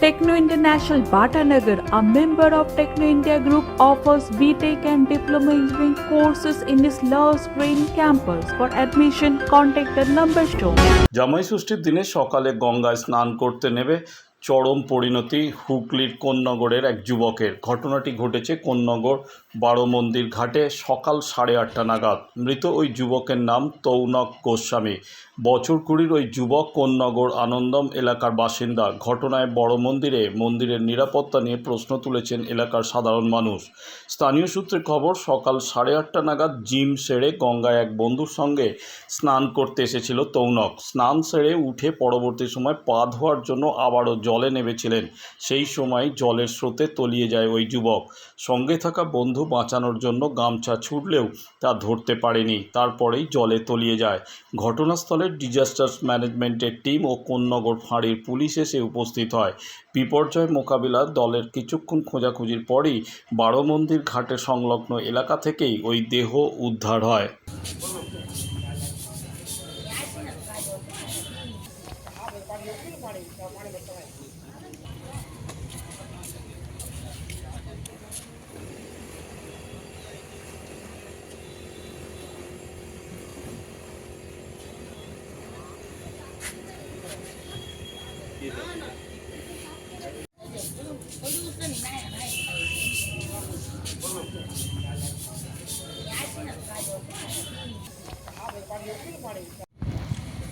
Techno International Bhatanagar, a member of Techno India Group, offers BTEC and Diploma Engineering courses in its Love Green campus. For admission, contact the number shown. জামাই ষষ্ঠীর দিনে সকালে গঙ্গায় স্নান করতে নেবে চরম পরিণতি হুগলির কোন্নগরের এক যুবকের। ঘটনাটি ঘটেছে কোন্নগর বারো মন্দির ঘাটে সকাল সাড়ে আটটা নাগাদ। মৃত ওই যুবকের নাম তৌনক গোস্বামী। বছর কুড়ির ওই যুবক কোন্নগর আনন্দম এলাকার বাসিন্দা। ঘটনায় বড় মন্দিরে মন্দিরের নিরাপত্তা নিয়ে প্রশ্ন তুলেছেন এলাকার সাধারণ মানুষ। স্থানীয় সূত্রে খবর, সকাল সাড়ে আটটা নাগাদ জিম সেরে গঙ্গায় এক বন্ধুর সঙ্গে স্নান করতে এসেছিল তৌনক। স্নান সেরে উঠে পরবর্তী সময় পা ধোয়ার জন্য আবারও জলে নেমেছিলেন। সেই সময় জলের স্রোতে তলিয়ে যায় ওই যুবক। সঙ্গে থাকা বন্ধু বাঁচানোর জন্য গামছা ছুটলেও তা ধরতে পারেনি। তারপরেই জলে তলিয়ে যায়। ঘটনাস্থলে ডিজাস্টার ম্যানেজমেন্টের টিম ও কোন্নগর ফাঁড়ির পুলিশ এসে উপস্থিত হয়। বিপর্যয় মোকাবিলা দলের কিছুক্ষণ খোঁজাখুঁজির পরই বারো মন্দির ঘাটে সংলগ্ন এলাকা থেকেই ওই দেহ উদ্ধার হয়।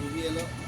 Vivielo